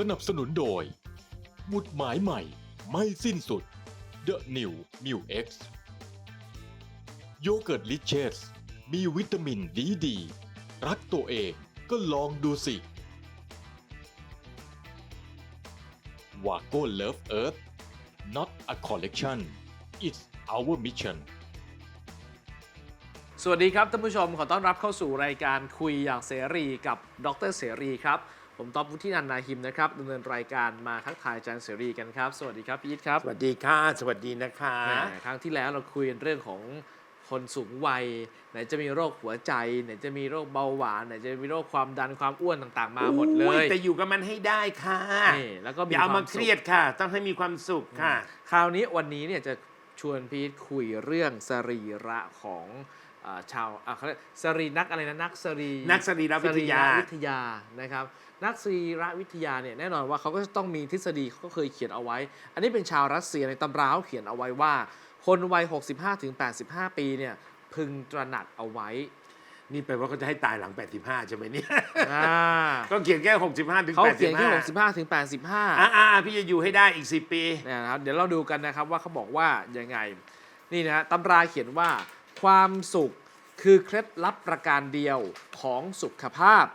สนับสนุนโดย หมุดหมายใหม่ไม่สิ้นสุด The New m u X โยเกิร์ตลิเชสมีวิตามินดีดี รักตัวเองก็ลองดูสิ วาโก้เลิฟเอิร์ธ not a collection it's our mission สวัสดีครับท่านผู้ชมขอต้อนรับเข้าสู่รายการคุยอย่างเสรีกับดรเสรีครับ ผมต๊อบวุฒินันท์นาหิมนะครับดำเนินรายการมาทักทายอาจารย์เสรีกันครับ สวัสดีครับพี่ยิทครับสวัสดีค่ะ สวัสดีนะคะแหมครั้งที่แล้วเราคุยกันเรื่องของคนสูงวัย ไหนจะมีโรคหัวใจ ไหนจะมีโรคเบาหวาน ไหนจะมีโรคความดันความอ้วนต่างๆ มาหมดเลอุ๊ยแต่อยู่กับมันให้ได้ค่ะนี่แล้วก็มีอย่าเอาควมาเครียดค่ะ ต้องให้มีความสุขค่ะ คราวนี้วันนี้เนี่ยจะชวนพีทคุยเรื่องสรีระของอ่า ชาวอ่าเขาเรียกสรีนักอะไรนะนักสรีนักสรีรวิทยาสรีรวิทยานะครับนักสรีรวิทยาเนี่ยแน่นอนว่าเขาก็จะต้องมีทฤษฎีเขาก็เคยเขียนเอาไว้ อันนี้เป็นชาวรัสเซียในตำราเขาเขียนเอาไว้ว่า คนวัย 65-85 ปีเนี่ยพึงตระหนักเอาไว้ นี่แปลว่าเขาจะให้ตายหลัง 85 ใช่ไหมเนี่ยอ่าก็เขียนแค่ 65 ถึง 85เขาเขียนแค่ 65-85อ่าอ่าพี่จะอยู่ให้ได้อีก 10 ปีเนี่ยนะครับเดี๋ยวเราดูกันนะครับว่าเขาบอกว่ายังไงนี่นะฮะตำราเขียนว่า ความสุขคือเคล็ดลับประการเดียวของสุขภาพ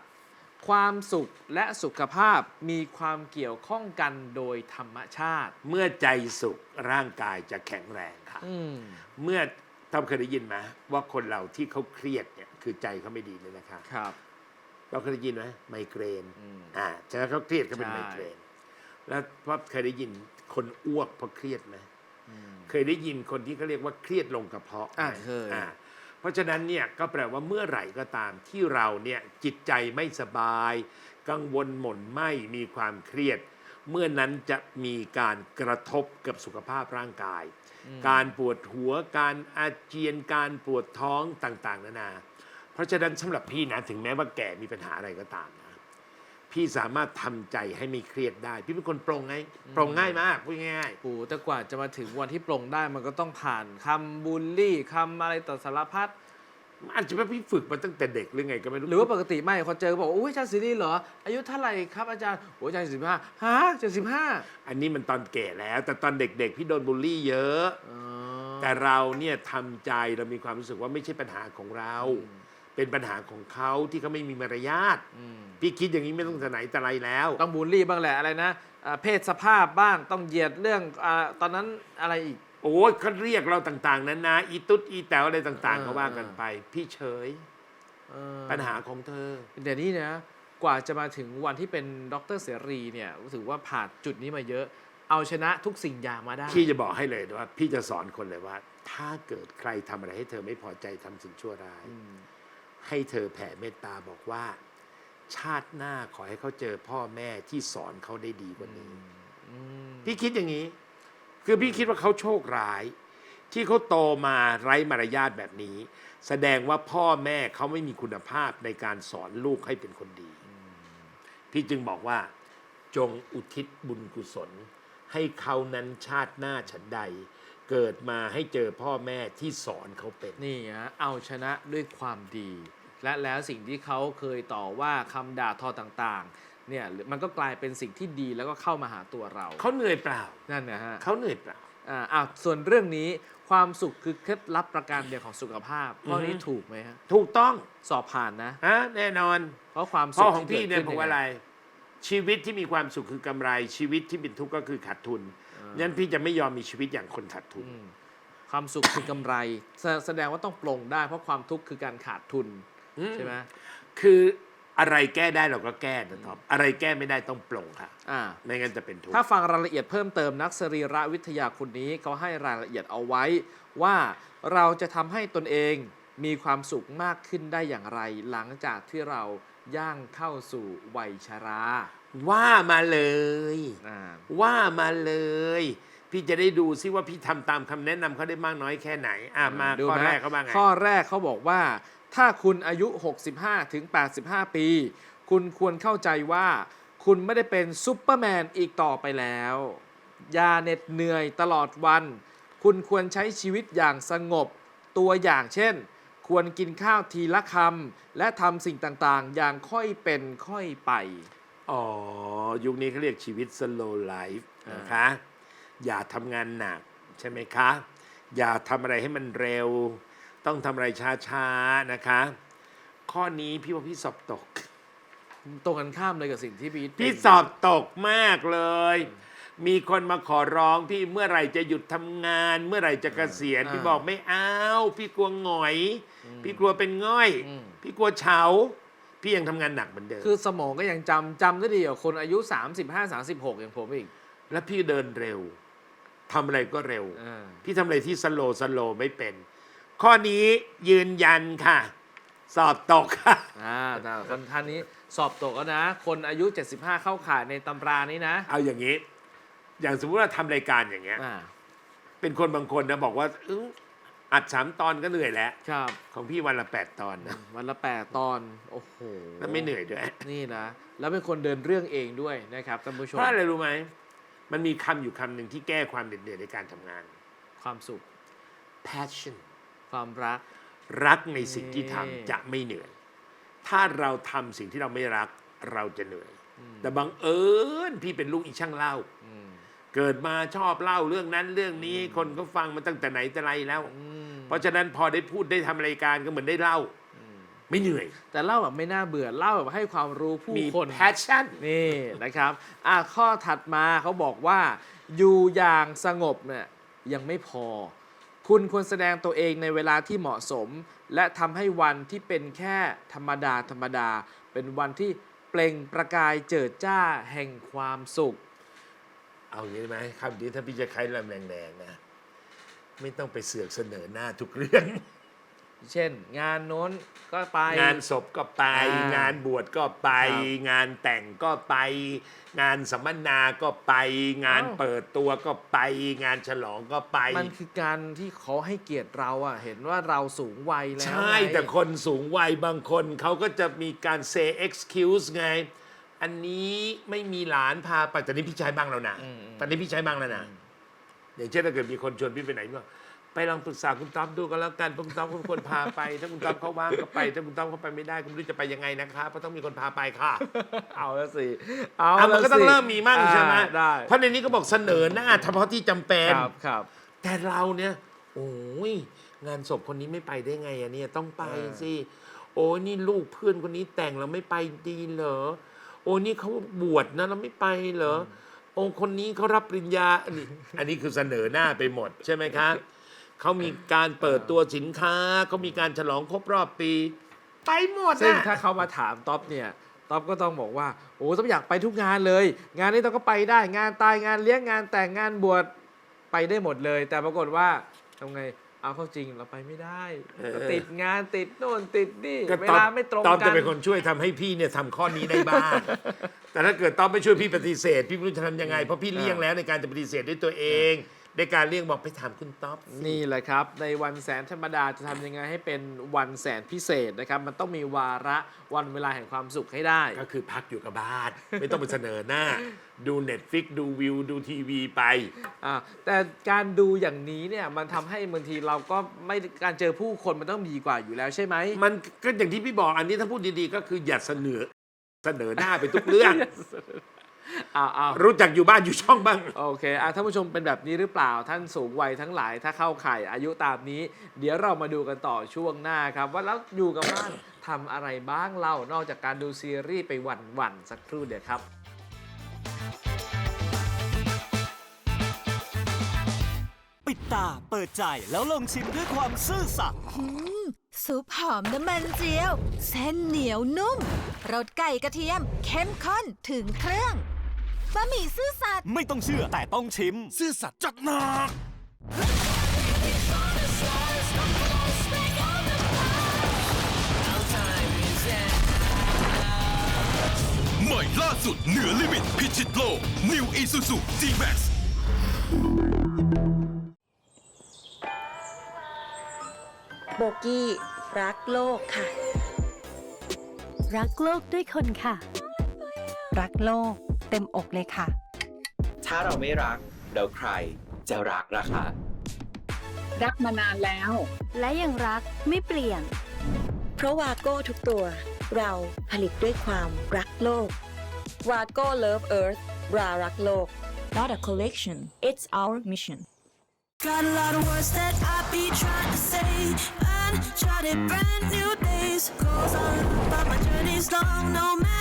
ความสุขและสุขภาพมีความเกี่ยวข้องกันโดยธรรมชาติ เมื่อใจสุขร่างกายจะแข็งแรงค่ะ อืมเมื่อท่านเคยได้ยินไหมว่าคนเราที่เขาเครียดเนี่ยคือใจเขาไม่ดีเลยนะคะครับ เราเคยได้ยินไหมไมเกรนอืม อ่าฉะนั้นเขาเครียดก็เป็นใช่ ไมเกรน แล้วพอเคยได้ยินคนอ้วกเพราะเครียดไหมอืม เคยได้ยินคนที่เขาเรียกว่าเครียดลงกระเพาะอ่าไหมเคย อ่าเพราะฉะนั้นเนี่ยก็แปลว่าเมื่อไหร่ก็ตามที่เราเนี่ยจิตใจไม่สบาย กังวลหม่นไหมมีความเครียด เมื่อนั้นจะมีการกระทบกับสุขภาพร่างกาย การปวดหัวการอาเจียนการปวดท้องต่างๆนานา เพราะฉะนั้นสำหรับพี่นะถึงแม้ว่าแก่มีปัญหาอะไรก็ตามนะ พี่สามารถทำใจให้ไม่เครียดได้ พี่เป็นคนโปร่งไงโปร่งง่ายมากพูดง่ายโอ้โหแต่กว่าจะมาถึงวันที่ปลงได้มันก็ต้องผ่านคำบูลลี่คำอะไรต่อสารพัดๆอาจจะเป็นพี่ฝึกมาตั้งแต่เด็กหรือไงก็ไม่รู้ หรือว่าปกติไม่เขาเจอก็บอกว่าอุ้ยอาจารย์ซีรีส์เหรอ อายุเท่าไหร่ครับอาจารย์โอ้ยอาจารย์สิบห้าฮะเจ็ดสิบห้าอันนี้มันตอนแก่แล้ว แต่ตอนเด็กๆ พี่โดนบูลลี่เยอะ แต่เราเนี่ยทำใจเรามีความรู้สึกว่าไม่ใช่ปัญหาของเรา เป็นปัญหาของเขาที่เขาไม่มีมารยาทพี่คิดอย่างนี้ไม่ต้องแต่ไหนแต่ไรแล้วต้องบูลลี่บ้างแหละอะไรนะอ่าเพศสภาพบ้างต้องเหยียดเรื่องอาตอนนั้นอะไรอีก โอ้ยเขาเรียกเราต่าง ๆ นั้นนะอีตุ๊ดอีแต๋วอะไรต่างๆเออ ก็ว่ากันไป พี่เฉยเออ ปัญหาของเธอ เดี๋ยวนี้นะกว่าจะมาถึงวันที่เป็นดรเสรีเนี่ยถือว่าผ่านจุดนี้มาเยอะ เอาชนะทุกสิ่งอย่างมาได้ พี่จะบอกให้เลยว่า พี่จะสอนคนเลยว่า ถ้าเกิดใครทำอะไรให้เธอไม่พอใจทำสิ่งชั่วร้าย อืม ให้เธอแผ่เมตตาบอกว่า ชาติหน้าขอให้เขาเจอพ่อแม่ที่สอนเขาได้ดีกว่านี้อืมพี่คิดอย่างนี้ คือพี่คิดว่าเขาโชคร้าย ที่เขาโตมาไร้มารยาทแบบนี้ แสดงว่าพ่อแม่เขาไม่มีคุณภาพในการสอนลูกให้เป็นคนดี พี่จึงบอกว่า จงอุทิศบุญกุศล ให้เขานั้นชาติหน้าฉันใด เกิดมาให้เจอพ่อแม่ที่สอนเขาเป็น นี่ฮะเอาชนะด้วยความดี และแล้วสิ่งที่เขาเคยต่อว่าคำด่าทอต่างๆ เนี่ยมันก็กลายเป็นสิ่งที่ดีแล้วก็เข้ามาหาตัวเราเขาเหนื่อยเปล่า นั่นนะฮะเขาเหนื่อยเปล่าอ่าอะส่วนเรื่องนี้ความสุขคือเคล็ดลับประการเดียวของสุขภาพข้อนี้อือฮึถูกไหมฮะถูกต้องสอบผ่านนะฮะแน่นอน เพราะความพ่สุอขของพี่เนี่ยที่บกิอดกขึ้ว่าอะไร ชีวิตที่มีความสุขคือกำไรชีวิตที่เป็นทุกข์ก็คือขาดทุน งั้นพี่จะไม่ยอมมีชีวิตอย่างคนขาดทุนอืมความสุขคือกำไรแสแสดงว่าต้องปลงได้เพราะความทุกข์คือการขาดทุนอืม ใช่ไหมคืออะไรแก้ได้เราก็แก้นะท็อปอะไรแก้ไม่ได้ต้องปลงค่ะอ่า ไม่งั้นจะเป็นทุกข์ ถ้าฟังรายละเอียดเพิ่มเติมนักสรีระวิทยาคนนี้เขาให้รายละเอียดเอาไว้ ว่าเราจะทำให้ตนเองมีความสุขมากขึ้นได้อย่างไร หลังจากที่เราย่างเข้าสู่วัยชรา ว่ามาเลย อ่าว่ามาเลย พี่จะได้ดูซิว่าพี่ทำตามคำแนะนำเขาได้มากน้อยแค่ไหน อะมาดูข้อนะแรกเขาบ้างไง ข้อแรกเขาบอกว่า ถ้าคุณอายุ 65 ถึง 85 ปี คุณควรเข้าใจว่า คุณไม่ได้เป็นซูเปอร์แมนอีกต่อไปแล้วอย่าเหน็ดเหนื่อยตลอดวัน คุณควรใช้ชีวิตอย่างสงบ ตัวอย่างเช่น ควรกินข้าวทีละคำและทำสิ่งต่างๆ อย่างค่อยเป็นค่อยไป อ๋อ ยุคนี้เขาเรียกชีวิต slow life อ่านนะคะ อย่าทำงานหนักใช่ไหมคะ อย่าทำอะไรให้มันเร็ว ต้องทำอะไรช้าๆนะคะ ข้อนี้พี่ว่าพี่สอบตก ตรงกันข้ามเลยกับสิ่งที่พีทเป็นพี่สอบตกมากเลย มีคนมาขอร้องพี่เมื่อไหร่จะหยุดทำงาน เมื่อไหร่จะเกษียณอ่าพี่บอกไม่เอา พี่กลัวหงอย พี่กลัวเป็นง่อยอืมพี่กลัวเฉา พี่ยังทำงานหนักเหมือนเดิมคือสมองก็ยังจำจำได้ดีกว่าคนอายุ 35 36 อย่างผมอีกแล้วพี่เดินเร็วทำอะไรก็เร็ว อ่าพี่ทำอะไรที่สโลสโลไม่เป็น ข้อนี้ยืนยันค่ะ สอบตกค่ะ อ่าแต่คนท่านนี้สอบตกแล้วนะ คนอายุ 75 เข้าข่ายในตำรานี้นะเอาอย่างนี้ อย่างสมมติว่าทำรายการอย่างเงี้ย อ่าเป็นคนบางคนนะบอกว่าอื้อ อัดสามตอนก็เหนื่อยแล้ว ครับ ของพี่วันละแปดตอนนะวันละ8ตอน โอ้โหแล้วไม่เหนื่อยด้วย นี่นะ แล้วเป็นคนเดินเรื่องเองด้วยนะครับท่านผู้ชเพมราะอะไรรู้ไหม มันมีคำอยู่คำหนึ่งที่แก้ความเหน็ดเหนื่อยในการทำงาน ความสุข passion ความรัก รักในสิ่งที่ทำนี่จะไม่เหนื่อย ถ้าเราทำสิ่งที่เราไม่รักเราจะเหนื่อย แต่บังเอิญพี่เป็นลูกอีช่างเล่าอืมเกิดมาชอบเล่าเรื่องนั้นเรื่องนี้ คนก็ฟังมาตั้งแต่ไหนแต่ไรแล้ว อืม เพราะฉะนั้นพอได้พูดได้ทำรายการก็เหมือนได้เล่า ไม่เหนื่อย แต่เล่าแบบไม่น่าเบื่อเล่าแบบให้ความรู้ผู้มีคน passion นี่นะครับอะข้อถัดมาเขาบอกว่า อยู่อย่างสงบเนี่ยยังไม่พอ คุณควรแสดงตัวเองในเวลาที่เหมาะสม และทำให้วันที่เป็นแค่ธรรมดาธรรมดา เป็นวันที่เปล่งประกายเจิดจ้าแห่งความสุข เอาอย่างนี้ไหมคำนี้ถ้าพี่จะใช้ลำแรงๆนะ ไม่ต้องไปเสือกเสนอหน้าทุกเรื่อง เช่น งานโน้นก็ไป งานศพก็ไป อ่างงานบวชก็ไป ครับงานแต่งก็ไป งานสัมมนาก็ไป งานอ้าว เปิดตัวก็ไป งานฉลองก็ไป มันคือการที่เขาให้เกียรติเราอะเห็นว่าเราสูงวัยแล้วใช่ไง แต่คนสูงวัยบางคนเขาก็จะมีการ say excuse ไง อันนี้ไม่มีหลานพาไปแต่นี่พี่ใช้บ้างแล้วนะอืมอืม ตอนนี้พี่ใช้บ้างแล้วนะ อย่างเช่นถ้าเกิดมีคนชวนพี่ไปไหนก็ไปลองปรึกษาคุณต๊อบดูก็แล้วกันเพราะคุณต๊อบเป็นคนพาไป ถ้าคุณต๊อบเขาว่างก็ไป ถ้าคุณต๊อบเขาไปไม่ได้ก็ไม่รู้จะไปยังไงนะคะเพราะต้องมีคนพาไปค่ะ เอาแล้วสิ เอาอะมันก็ต้องแล้วสิเริ่มมีมั่งใช่ไหมอ่าได้ เพราะในนี้ก็บอกเสนอหน้าเฉพาะที่จำเป็น ครับครับ แต่เราเนี่ย โอ้ยงานศพคนนี้ไม่ไปได้ไงอะเนี่ยต้องไปเออสิ โอ้ยนี่ลูกเพื่อนคนนี้แต่งเราไม่ไปดีเหรอ โอ้ยนี่เขาบวชนะเราไม่ไปเหรอ โอ้คนนี้เขารับปริญญาอันนี้อันนี้คือเสนอหน้าไปหมดใช่ไหมคะเขามีการเปิดตัวสินค้าเขามีการฉลองครบรอบปี ไปหมดซึ่งถ้าเขามาถามท็อปเนี่ยท็อปก็ต้องบอกว่า โอ้ต้องอยากไปทุกงานเลย งานนี้ต้องก็ไปได้งานตายงานเลี้ยงงานแต่งงานบวชไปได้หมดเลย แต่ปรากฏว่าทำไง เอาเข้าจริงเราไปไม่ได้เออติดงานติดโน่นติดนี่ก็เวตอบลาไม่ตรงตอบกัจะนเป็นคนช่วยทำให้พี่เนี่ยทำข้อนี้ได้บ้าง แต่ถ้าเกิดตอบไม่ช่วยพี่ปฏิเสธ พี่ไม่รู้จะทำยังไงเพราะพี่เลี่ยงแล้วในการจะปฏิเสธด้วยตัวเอง ในการเลี่ยงบอกไปถามคุณต๊อบสินี่แหละครับ ในวันแสนธรรมดาจะทำยังไงให้เป็นวันแสนพิเศษนะครับ มันต้องมีวาระวันเวลาแห่งความสุขให้ได้ ก็คือพักอยู่กับบ้าน ไม่ต้องไปเสนอหน้า ดูเน็ตฟิกดูวิว ดูทีวีไป อ่าแต่การดูอย่างนี้เนี่ยมันทำให้บางทีเราก็ไม่การเจอผู้คนมันต้องดีกว่าอยู่แล้วใช่ไหม มันก็อย่างที่พี่บอกอันนี้ถ้าพูดดีๆ ก็คืออย่าเสนอเสนอหน้าไปทุกเรื่อง อ้าวอ้าวรู้จักอยู่บ้านอยู่ช่องบ้าง โอเคอะท่านผู้ชมเป็นแบบนี้หรือเปล่าท่านสูงวัยทั้งหลาย ถ้าเข้าข่ายอายุตามนี้ เดี๋ยวเรามาดูกันต่อช่วงหน้าครับ ว่าแล้วอยู่กับบ้านทำอะไรบ้างเล่านอกจากการดูซีรีส์ไปวันๆสักครู่เดียวครับ ปิดตาเปิดใจแล้วลองชิมด้วยความซื่อสัตย์ซุปหอมน้ำมันเจียว เส้นเหนียวนุ่มรสไก่กระเทียม เข้มข้นถึงเครื่อง บะหมี่ซื่อสัตย์ไม่ต้องเชื่อแต่ต้องชิม ซื่อสัตย์จัดหนัก ใหม่ล่าสุดเหนือลิมิตพิชิตโลก New Isuzu G-Max โบกี้ รักโลกค่ะ รักโลกด้วยคนค่ะ รักโลก เต็มอกเลยค่ะ ถ้าเราไม่รักแล้วใครจะรักล่ะคะรักมานานแล้ว และยังรักไม่เปลี่ยน เพราะวาโก้ทุกตัว เราผลิตด้วยความรักโลก Rago Love Earth รารักโลก not a collection it's our mission Got a lot of words that I be trying to say. Uncharted brand new days. Goes on, but my journey's long. No matter, I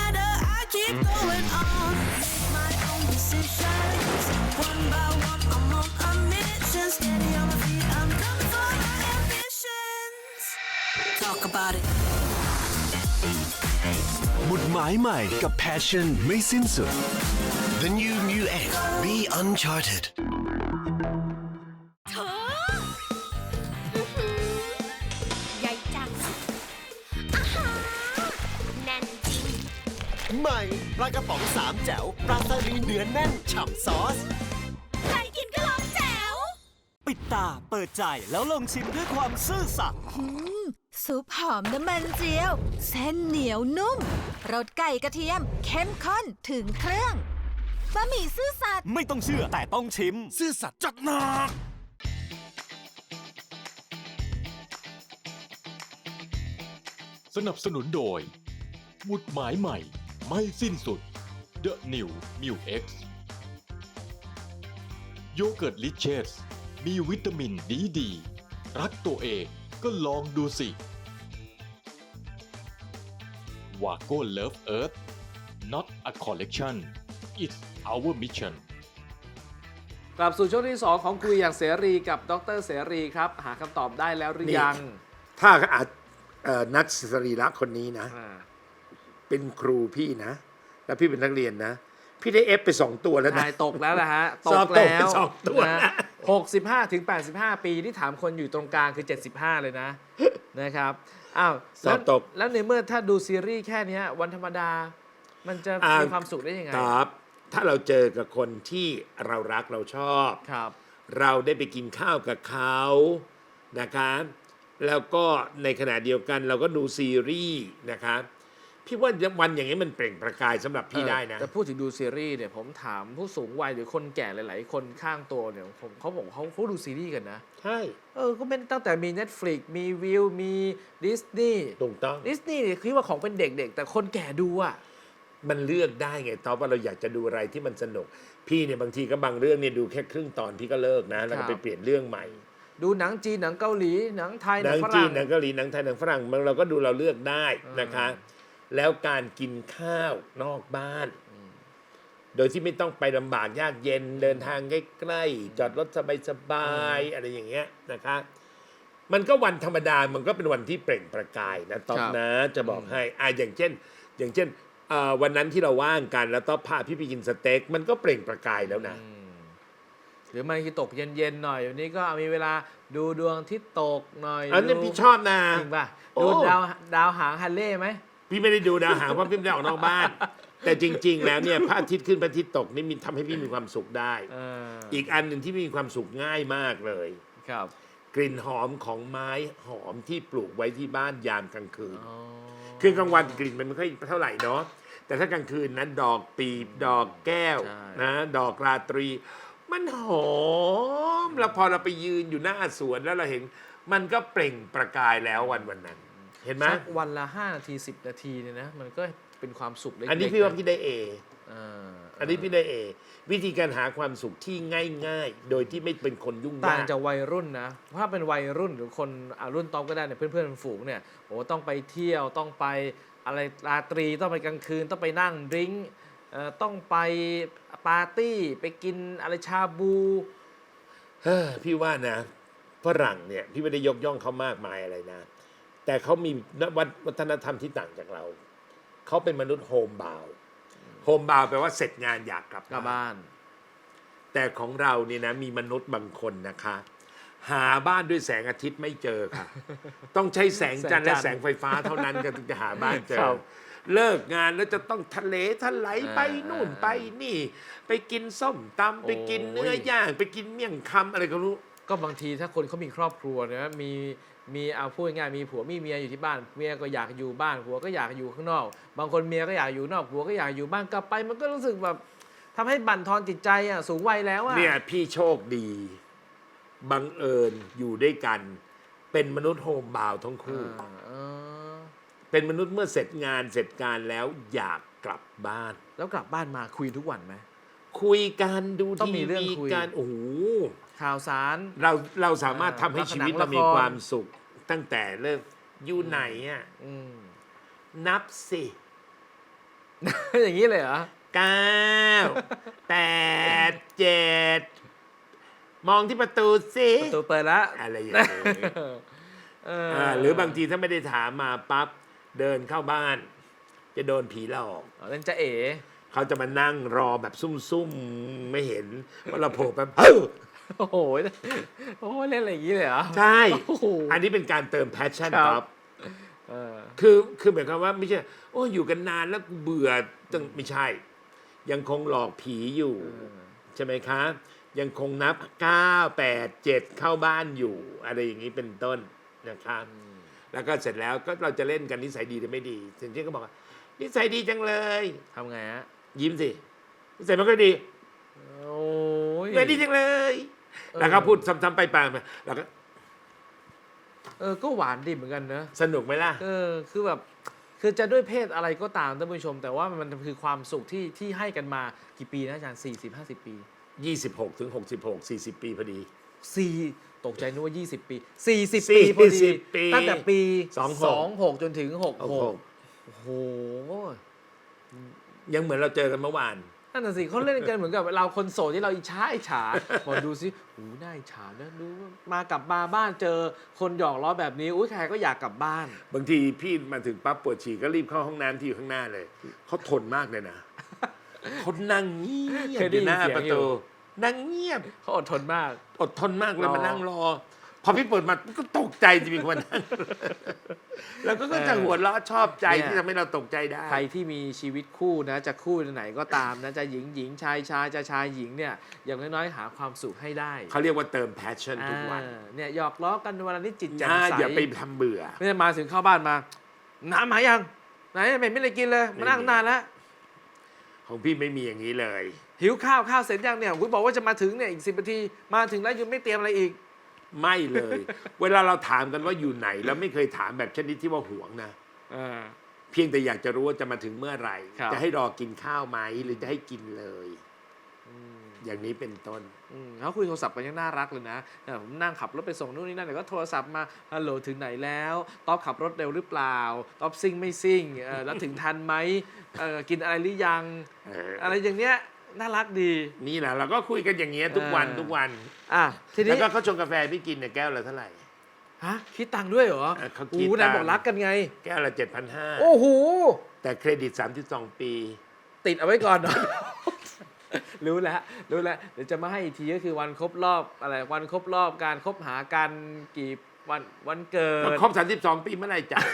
keep going on. Make my own decisions. One by one, I'm on a mission. Steady on my feet, I'm coming for my ambitions. Talk about it. หมุดหมายใหม่กับ Passion ไม่สิ้นสุด The new Mu X Be Uncharted ใหม่ปลากระป๋องสามแจ๋วปลาสลิดเนื้อแน่นฉ่ำซอส ใครกินก็ร้องแจ๋ว ปิดตาเปิดใจแล้วลองชิมด้วยความซื่อสัตย์ซุปหอมน้ำมันเจียว เส้นเหนียวนุ่มรสไก่กระเทียม เข้มข้นถึงเครื่องบะหมี่ซื่อสัตย์ไม่ต้องเชื่อแต่ต้องชิม ซื่อสัตย์จัดหนัก สนับสนุนโดยหมุดหมายใหม่ ไม่สิ้นสุด The New m u X โยเกิร์ตลิเชสมีวิตามินดีดี รักตัวเองก็ลองดูสิวาโก้ Love Earth not a collection it's our mission กลับสู่ช่วงที่ 2 ของคุยอย่างเสรีกับดรเสรีครับ หาคำตอบได้แล้วหรือยัง ถ้าอาจเอ่อนัทสรีระคนนี้นะ อ่า เป็นครูพี่นะ แล้วพี่เป็นนักเรียนนะ พี่ได้เอฟไปสองตัวแล้วนะ นายตกแล้วนะฮะ ตสอบกตกแล้วไปสองตัวนะนะ หกสิบห้าถึงแปดสิบห้าปีที่ถามคนอยู่ตรงกลางคือ75เลยนะ นะครับอ้าวสอบตก แล้วในเมื่อถ้าดูซีรีส์แค่เนี้ยวันธรรมดา มันจะอ่ามีมีความสุขได้ยังไง ครับ ถ้าเราเจอกับคนที่เรารักเราชอบ ครับ เราได้ไปกินข้าวกับเขานะครับแล้วก็ในขณะเดียวกันเราก็ดูซีรีส์นะครับ พี่ว่าวันอย่างนี้มันเปล่งประกายสำหรับพี่เออได้นะ แต่พูดถึงดูซีรีส์เนี่ยผมถามผู้สูงวัยหรือคนแก่หลาย ๆ คนข้างตัวเนี่ยผมเขาบอกเขาเขาดูซีรีส์กันนะ ใช่ เออก็เป็นตั้งแต่มี Netflix มีวิวมีดิสนีย์ถูกต้อง ดิสนีย์เนี่ยคิดว่าของเป็นเด็ก ๆ แต่คนแก่ดูอะมันเลือกได้ไงตอนว่าเราอยากจะดูอะไรที่มันสนุก พี่เนี่ยบางทีก็บางเรื่องเนี่ยดูแค่ครึ่งตอนพี่ก็เลิกนะ แล้วครัก็บไปเปลี่ยนเรื่องใหม่ ดูหนังจีนหนังเกาหลีหนังไทยหหนันังงฝจีรั่นงหนังเกาหลีหนังไทยหนังฝรั่งมันเราก็ดูเราเลือกได้นะคะ แล้วการกินข้าวนอกบ้าน โดยที่ไม่ต้องไปลำบากยากเย็นเดินทางใกล้ๆจอดรถสบายๆอะไรอย่างเงี้ยนะคะ มันก็วันธรรมดามันก็เป็นวันที่เปล่งประกายนะต๊อบครับนะ จะบอกให้อ่าอย่างเช่น อย่างเช่นเอ่อวันนั้นที่เราว่างกันแล้วต๊อบพาพี่ไปกินสเต็กมันก็เปล่งประกายแล้วนะอืมหรือมันคือตกเย็นๆหน่อยวันนี้ก็มีเวลาดูดวงอาที่ตกหน่อยอันนี้ดูพี่ชอบนะจริงป่ะโอ้ดูดาวดาวหางฮันเล่ไหม พี่ไม่ได้ดูดาวหางเพราะพี่ไม่ได้ออกนอกบ้าน แต่จริง ๆ แล้วเนี่ยพระอาทิตย์ขึ้นพระอาทิตย์ตกนี่มีทำให้พี่มีความสุขได้เอออีกอันหนึ่งที่มีความสุขง่ายมากเลย ครับกลิ่นหอมของไม้หอมที่ปลูกไว้ที่บ้านยามกลางคืน อ๋อคือกลางวันกลิ่นมันไม่ค่อยเท่าไหร่เนาะแต่ถ้ากลางคืนนั้นดอกปีบดอกแก้วใช่นะดอกราตรี มันหอมแล้วพอเราไปยืนอยู่หน้าสวนแล้วเราเห็น มันก็เปล่งประกายแล้ววันวันนั้น เห็นไหมสักวันละ 5 นาที 10 นาทีเนี่ยนะ มันก็เป็นความสุขเล็กๆอันนี้พี่ว่าพี่ได้เอเอออันนี้พี่ได้เอวิธีการหาความสุขที่ง่าย ๆ โดยที่ไม่เป็นคนยุ่งต่างยากจากวัยรุ่นนะถ้าเป็นวัยรุ่นหรือคนอะรุ่นตอมก็ได้เนี่ยเพื่อนๆฝูงเนี่ยโอ้ต้องไปเที่ยวต้องไปอะไรราตรีต้องไปกลางคืนต้องไปนั่งดริงก์เอ่อต้องไปปาร์ตี้ไปกินอะไรชาบูเฮ้อพี่ว่านะฝรั่งเนี่ยพี่ไม่ได้ยกย่องเขามากมายอะไรนะ แต่เขามีวัฒวัฒนธรรมที่ต่างจากเรา เขาเป็นมนุษย์โฮมบาวโฮมบาวแปลว่าเสร็จงานอยากกลับกลับบ้านบ้าน แต่ของเราเนี่ยนะมีมนุษย์บางคนนะคะ หาบ้านด้วยแสงอาทิตย์ไม่เจอค่ะ ต้องใช้แสงจันทร์และแสงไฟฟ้าเท่านั้นก็ถึงจะหาบ้านเจครัอบเลิกงานแล้วจะต้องทะเลทลายไปอ่านู่นไปนี่ ไปกินส้มตำไปกินโอ้ยเนื้อย่าง ไปกินเมี่ยงคำอะไรก็รู้ ก็บางทีถ้าคนเขามีครอบครัวนะมี มีเอาพูดง่ายๆมีผัวมีเมียอยู่ที่บ้านเมียก็อยากอยู่บ้านผัวก็อยากอยู่ข้างนอก บางคนเมียก็อยากอยู่นอกผัวก็อยากอยู่บ้านกลับไป มันก็รู้สึกแบบทำให้บั่นทอนจิตใจอะสูงวัยแล้วอะเนี่ยพี่โชคดีบังเอิญอยู่ด้วยกัน เป็นมนุษย์โฮมบาวทั้งคู่อ่าเออเป็นมนุษย์เมื่อเสร็จงานเสร็จการแล้วอยากกลับบ้าน แล้วกลับบ้านมาคุยทุกวันไหมคุยกันดูต้องทีมีเรื่องวีคุยกันโอ้โห ข่าวสาร เราเราสามารถอ่าทำให้ละครชีวิตละเราครมีความสุข ตั้งแต่เริ่มอยู่ไหนอะอืม นับสิ อย่างนี้เลยเหรอ เก้าแปดเจ็ดมองที่ประตูสิประตูเปิดแล้วอะไรอย่างนี้เอออ่าหรือบางทีถ้าไม่ได้ถามมาปั๊บเดินเข้าบ้าน จะโดนผีหลอก อ๋อเล่นจะเอ๋เขาจะมานั่งรอแบบซุ่มๆ ไม่เห็นว่าเราโผล่แบบเฮ้ย โอ้โหโอ้โหเล่นอะไรอย่างนี้เลยเหรอใช่ โอ้โห อันนี้เป็นการเติมแพชชั่นครับครับเออ คือคือหมายความว่าไม่ใช่ โอ้อยู่กันนานแล้วกูเบื่อจังไม่ใช่ ยังคงหลอกผีอยู่ ใช่ไหมคะยังคงนับ 9 8 7 เข้าบ้านอยู่ อะไรอย่างนี้เป็นต้นนะครับ แล้วก็เสร็จแล้วก็เราจะเล่นกันนิสัยดีหรือไม่ดีเซนเช่นก็บอกว่านิสัยดีจังเลย ทำไงฮะยิ้มสินิสัยมันก็ดีโอ้ยนิสัยดีจังเลย เออแล้วก็พูดซ้ำๆไปๆมาแล้วก็เออก็หวานดีเหมือนกันเนอะสนุกไหมล่ะ เออคือแบบคือจะด้วยเพศอะไรก็ตามท่านผู้ชม แต่ว่ามันคือความสุขที่ที่ให้กันมากี่ปีนะอาจารย์สี่สิบห้าสิบปี26ถึง66 40 ปีพอดี สี่ตกใจนึกว่ายี่สิบปีสี่สิบปีพอดี40ปีตั้งแต่ปีสองหกสองหกจนถึงหกหก66โอ้โห ยังเหมือนเราเจอกันเมื่อวาน นั่นน่ะสิเขาเล่นกันเหมือนกับเราคนโสดที่เราอิจฉาอิจฉาบอกดูสิหูน่าอิจฉานะดูมากลับมาบ้านเจอคนหยอกล้อแบบนี้อุ้ยใครก็อยากกลับบ้าน บางทีพี่มาถึงปั๊บปวดฉี่ก็รีบเข้าห้องน้ำที่อยู่ข้างหน้าเลยเขาทนมากเลยนะเขานั่งเงียบเคยอได้ยิยู่นหน้าเสียงประอยู่ตูนั่งเงียบเขาอดทนมาก อดทนมากเลยรอมานั่งรอ พอพี่เปิดมาก็ตกใจจะมีคนนั่งแล้วก็ก็จะหัวเราะชอบใจที่ทำให้เราตกใจได้ ใครที่มีชีวิตคู่นะ จะคู่ไหนก็ตามนะจะหญิงหญิงชายชายจะชายหญิงเนี่ยอย่างน้อยๆหาความสุขให้ได้เขาเรียกว่าเติม passion ทุกวันอ่าเนี่ยหยอกล้อกันวันละนิดจิตแจ่มอ่าใสอย่าไปทำเบื่อไม่ได้มาถึงเข้าบ้านมา น้ำหายังไหนไม่ไม่ได้กินเลยมานั่งไม่มีนานแล้วของพี่ไม่มีอย่างนี้เลย หิวข้าวข้าวเสร็จยังเนี่ยคุณบอกว่าจะมาถึงเนี่ยอีกสิบนาทีมาถึงแล้วยังไม่เตรียมอะไรอีก ไม่เลย เวลาเราถามกันว่าอยู่ไหนเราไม่เคยถามแบบชนิดที่ว่าห่วงนะ อ่า เพียงแต่อยากจะรู้ว่าจะมาถึงเมื่อไหร่ ครับ จะให้รอกินข้าวไหมหรือจะให้กินเลยอย่างนี้เป็นต้น อืมเขาคุยโทรศัพท์กันยังน่ารักเลยนะเออผมนั่งขับรถไปส่งนู่นนี่นั่นเดี๋ยวก็โทรศัพท์มาฮัลโหลถึงไหนแล้วต๊อบขับรถเร็วหรือเปล่าต๊อบซิ่งไม่ซิ่งเออแล้วถึงทันไหมเออกินอะไรหรือยัง เออออะไรอย่างเนี้ย น่ารักดี นี่แหละเราก็คุยกันอย่างเงี้ยทุกวันเออ ทุกวันอะทีแล้วนี้ก็เขาชงกาแฟพี่กินเนี่ยแก้วละเท่าไหร่ ฮะคิดตังค์ด้วยเหรอเออเขาคิดโอ้โหนายตังค์ บอกรักกันไง แก้วละเจ็ดพันห้าโอ้โหแต่เครดิตสามสิบสองปี ติดเอาไว้ก่อนเนอะรู้แล้วรู้แล้วเดี๋ยวจะมาให้อีกทีก็คือวันครบรอบอะไรวันครบรอบการคบหากันกี่วันวันเกิก็ดครบสามสิบสองปีเมื่อไหร่จ่าย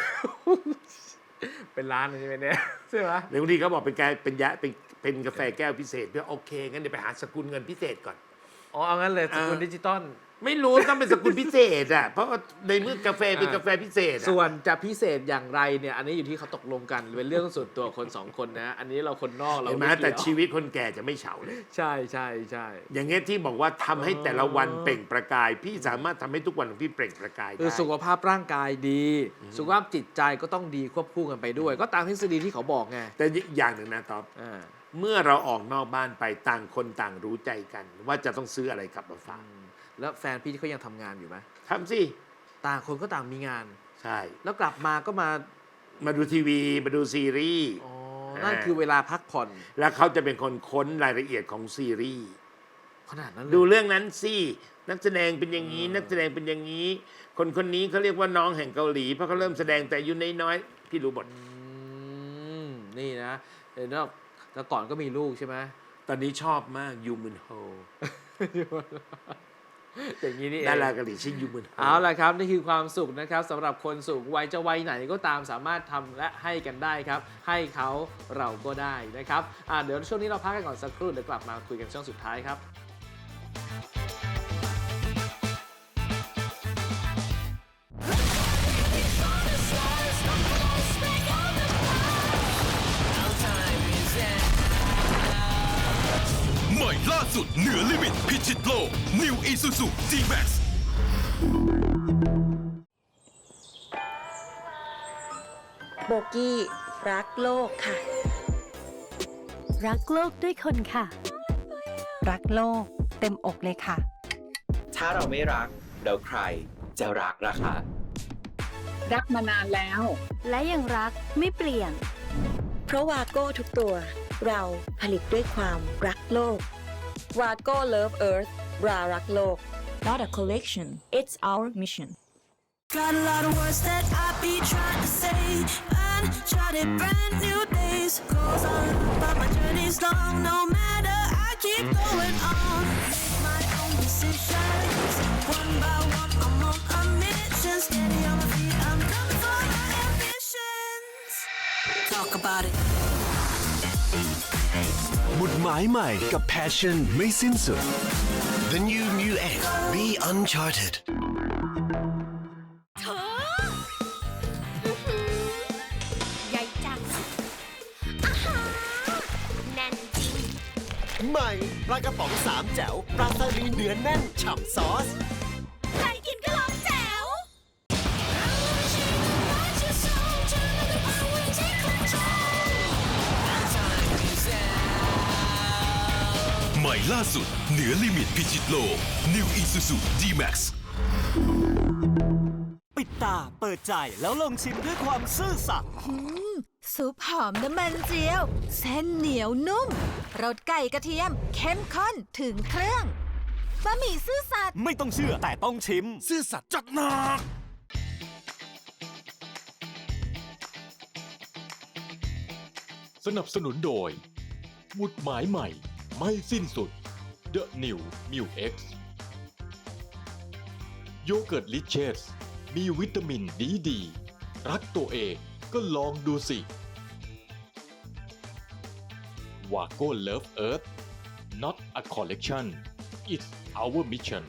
เป็นร้านเลยใช่ไหมเนี่ยใช่ไหมหรือบางทีเขาบอกเป็นแก้วเป็นยะเป็นเป็นกาแฟแก้วพิเศษเพื่อโอเคงั้นเดี๋ยวไปหาสกุลเงินพิเศษก่อน อ๋อเอางั้นเลยสกุลอ่าดิจิตอล ไม่รู้ต้องเป็นสกุลพิเศษอะ เพราะว่าในเมื่อกาแฟเป็นอ่ากกาแฟพิเศษอะ ส่วนจะพิเศษอย่างไรเนี่ย อันนี้อยู่ที่เขาตกลงกันเป็นเรื่องส่วนตัวคนสองคนนะ อันนี้เราคนนอกเราเห็นไหมไม่แต่เกี่ยวชีวิตคนแก่จะไม่เฉาเลย ใช่ใช่ใช่อย่างเงี้ยที่บอกว่าทำให้แต่ละวันอ๋อเปล่งประกาย พี่สามารถทำให้ทุกวันของพี่เปล่งประกายคือได้สุขภาพร่างกายดี สุขภาพจิตใจก็ต้องดีควบคู่กันไปด้วย ก็ตามทฤษฎีที่เขาบอกไงแต่อย่างหนึ่งนะต๊อบอ่าเมื่อเราออกนอกบ้านไปต่างคนต่างรู้ใจกัน ว่าจะต้องซื้ออะไรกลับมาฝาก แล้วแฟนพี่ที่เขายังทำงานอยู่ไหมทำสิ ต่างคนก็ต่างมีงาน ใช่ แล้วกลับมาก็มามาดูทีวี มาดูซีรีส์ อ๋อนั่นคือเวลาพักผ่อนแล้วเขาจะเป็นคนค้นรายละเอียดของซีรีส์ ขนาดนั้นเลยดูเรื่องนั้นสิ นักแสดงเป็นอย่างนี้ นักแสดงเป็นอย่างนี้ คนคนนี้เขาเรียกว่าน้องแห่งเกาหลี เพราะเขาเริ่มแสดงแต่อายุน้อยๆพี่รู้บท อืมนี่นะเห็นว่าแต่ก่อนก็มีลูกใช่ไหม ตอนนี้ชอบมากยูมุนโฮ อย่างนี้นี่เองดาราเกาหลีชื่อยูมุนโฮเอาละครับนี่คือความสุขนะครับสำหรับคนสูงวัยจะวัยไหนก็ตามสามารถทำและให้กันได้ครับ ให้เขาเราก็ได้นะครับอ่าเดี๋ยวช่วงนี้เราพักกันก่อนสักครู่เดี๋ยวกลับมาคุยกันช่วงสุดท้ายครับ ใหม่ล่าสุดเหนือลิมิตพิชิตโลก New Isuzu G-Max โบกี้ รักโลกค่ะ รักโลกด้วยคนค่ะ รักโลกเต็มอกเลยค่ะ ถ้าเราไม่รักแล้วใครจะรักล่ะคะรักมานานแล้ว และยังรักไม่เปลี่ยน เพราะวาโก้ทุกตัว เราผลิตด้วยความรักโลก วาโก้ Love Earth รารักโลก not a collection it's our mission Got a lot of words that I be trying to say. Uncharted, brand new days. Goes on, but my journey's long. No matter, I keep going on. Make my own decisions. One by one, I'm on a mission. Steady on my feet, I'm coming for my ambitions. Talk about it. หมุดหมายใหม่กับ Passion ไม่สิ้นสุด The new Mu X Be Uncharted ใหญ่จังอาหารแน่นจริง ใหม่ปลากระป๋องสามแจ๋วปลาสลิดเนื้อแน่นฉ่ำซอส ใครกินก็ร้อ ล่าสุด เหนือลิมิตพิชิตโลก New Isuzu D-Max ปิดตาเปิดใจแล้วลองชิมด้วยความซื่อสัตย์ซุปหอมน้ำมันเจียว เส้นเหนียวนุ่มรสไก่กระเทียม เข้มข้นถึงเครื่องบะหมี่ซื่อสัตย์ไม่ต้องเชื่อแต่ต้องชิม ซื่อสัตย์จัดหนัก สนับสนุนโดยหมุดหมายใหม่ ไม่สิ้นสุด The New m u X โยเกิร์ตลิเชสมีวิตามินดีดี รักตัวเองก็ลองดูสิวาโก้เลิฟเอิร์ธ not a collection it's our mission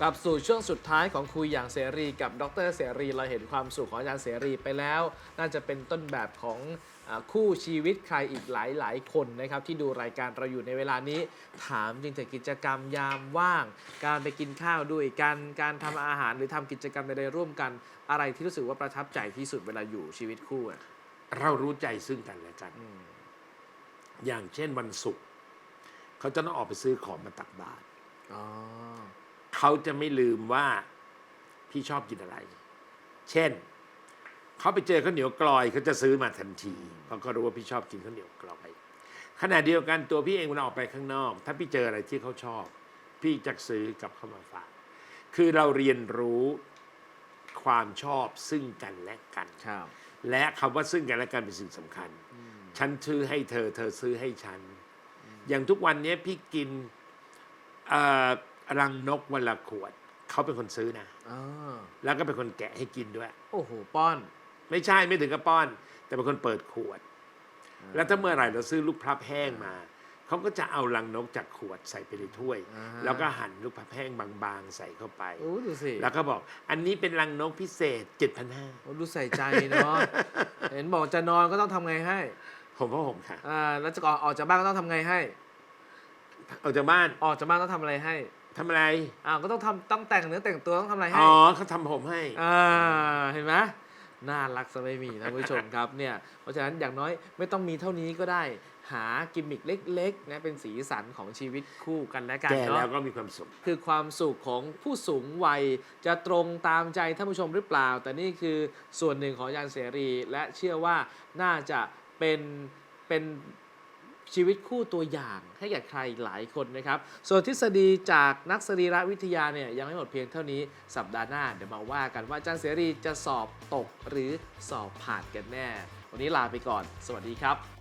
กลับสู่ช่วงสุดท้ายของคุยอย่างเสรีกับดรเสรี เราเห็นความสุขของอาจารย์เสรีไปแล้ว น่าจะเป็นต้นแบบของอาคู่ชีวิตใครอีกหลายหลายๆคนนะครับ ที่ดูรายการเราอยู่ในเวลานี้ ถามจริงแต่กิจกรรมยามว่าง การไปกินข้าวด้วยกันการทำอาหารหรือทำกิจกรรมใดๆร่วมกัน อะไรที่รู้สึกว่าประทับใจที่สุดเวลาอยู่ชีวิตคู่อะเรารู้ใจซึ่งกันและกัน อย่างเช่นวันศุกร์เขาจะต้องออกไปซื้อของมาตักบาตรอ๋อ เขาจะไม่ลืมว่าพี่ชอบกินอะไร เช่น เขาไปเจอข้าวเหนียวกลอยเขาจะซื้อมาทันทีเพราะเขารู้ว่าพี่ชอบกินข้าวเหนียวกลอยขณะเดียวกันตัวพี่เองเวลาออกไปข้างนอก ถ้าพี่เจออะไรที่เขาชอบ พี่จะซื้อกลับเข้ามาฝาก คือเราเรียนรู้ความชอบซึ่งกันและกันครับและคำว่าซึ่งกันและกันเป็นสิ่งสำคัญ ฉันซื้อให้เธอ เธอซื้อให้ฉัน อย่างทุกวันนี้พี่กินเอ่อ รังนกวันละขวด เขาเป็นคนซื้อนะอ๋อแล้วก็เป็นคนแกะให้กินด้วย โอ้โห ป้อน ไม่ใช่ไม่ถึงกับป้อน แต่เป็นคนเปิดขวด แล้วถ้าเมื่อไหร่เราซื้อลูกพลับแห้งมา เขาก็จะเอารังนกจากขวดใส่ไปในถ้วย อ่าฮะ แล้วก็หั่นลูกพลับแห้งบางๆ ใส่เข้าไป โอ้ดูสิแล้วก็บอกอันนี้เป็นรังนกพิเศษ 7,500โอ้ดูใส่ใจเนาะ เห็นบอกจะนอนก็ต้องทำไงให้ผมพ่อผมค่ะอ่าแล้วจะก่อนออกจากบ้านก็ต้องทำไงให้ ออกจากบ้านออกจากบ้านต้องทำอะไรให้ ทำอะไร อ้าวก็ต้องทำต้องแต่งเนื้อแต่งตัวต้องทำอะไรให้อ๋อเขาทำผมให้ อ่าเห็นไหมน่ารักซะไม่มีท่านผู้ชมครับเนี่ยเพราะฉะนั้นอย่างน้อยไม่ต้องมีเท่านี้ก็ได้ หากิมมิคเล็กๆนะเป็นสีสันของชีวิตคู่กันและกันแก่เนาะ แล้วก็มีความสุข คือความสุขของผู้สูงวัยจะตรงตามใจท่านผู้ชมหรือเปล่า แต่นี่คือส่วนหนึ่งของอาจารย์เสรี และเชื่อว่าน่าจะเป็นเป็น ชีวิตคู่ตัวอย่างให้แก่ใครหลายคนนะครับ ส่วนทฤษฎีจากนักสรีรวิทยาเนี่ยยังไม่หมดเพียงเท่านี้สัปดาห์หน้าเดี๋ยวมาว่ากันว่าอาจารย์เสรีจะสอบตกหรือสอบผ่านกันแน่ วันนี้ลาไปก่อน สวัสดีครับ